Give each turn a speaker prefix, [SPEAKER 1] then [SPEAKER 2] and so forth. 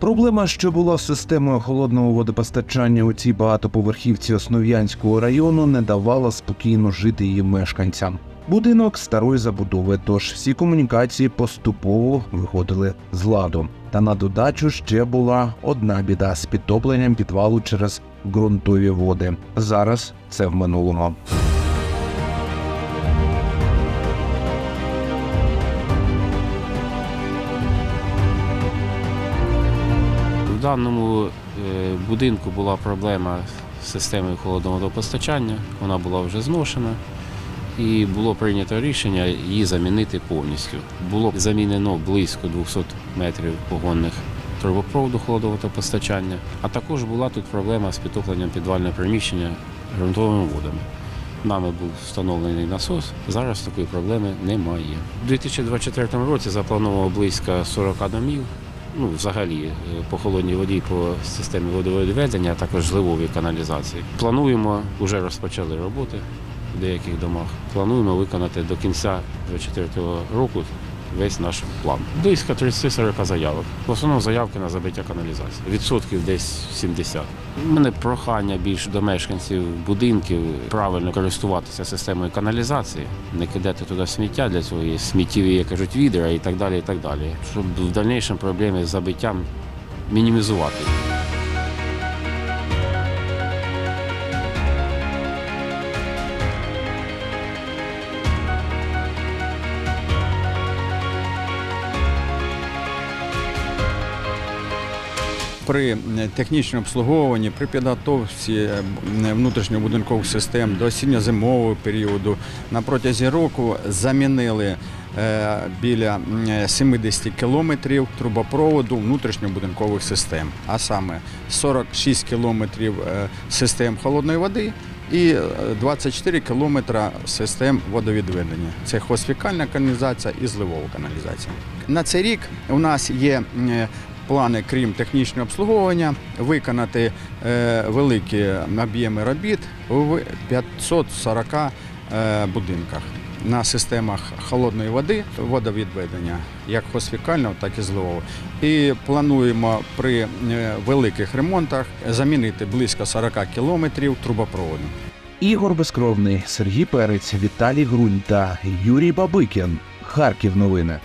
[SPEAKER 1] Проблема, що була з системою холодного водопостачання у цій багатоповерхівці Основ'янського району, не давала спокійно жити її мешканцям. Будинок старої забудови, тож всі комунікації поступово виходили з ладу. Та на додачу ще була одна біда з підтопленням підвалу через ґрунтові води. Зараз це в минулому.
[SPEAKER 2] В даному е, будинку була проблема з системою холодного водопостачання, вона була вже зношена. І було прийнято рішення її замінити повністю. Було замінено близько 200 метрів погонних трубопроводу холодного водопостачання, а також була тут проблема з підтопленням підвального приміщення ґрунтовими водами. Нами був встановлений насос. Зараз такої проблеми немає. У 2024 році заплановано близько 40 домів. Ну, взагалі, е, по холодній воді, по системі водовідведення, а також зливові каналізації. Плануємо, вже розпочали роботи в деяких домах. Плануємо виконати до кінця 2024 року весь наш план. Близько 30-40 заявок. В основному заявки на забиття каналізації. Відсотків десь 70. У мене прохання більш до мешканців будинків правильно користуватися системою каналізації, не кидати туди сміття для цього є сміттєві, як кажуть, відра і так далі. і так далі. Щоб в дальнішому проблеми з забиттям мінімізувати.
[SPEAKER 3] При е, технічному обслуговуванні, при підготовці е, внутрішньобудинкових систем до осінньо-зимового періоду на протязі року замінили е, біля 70 кілометрів трубопроводу внутрішньобудинкових систем, а саме 46 кілометрів е, систем холодної води. І е, 24 кілометра систем водовідведення. Це хосфікальна каналізація і зливова каналізація. На цей рік у нас є е, плани, крім технічного обслуговування, виконати е, великі об'єми робіт в 540 е, будинках на системах холодної води, водовідведення, як хосфікального, так і зливового. І плануємо при е, великих ремонтах замінити близько 40 кілометрів трубопроводу.
[SPEAKER 1] Ігор Безкровний, Сергій Перець, Віталій Грунь та Юрій Бабикін. Харків новини.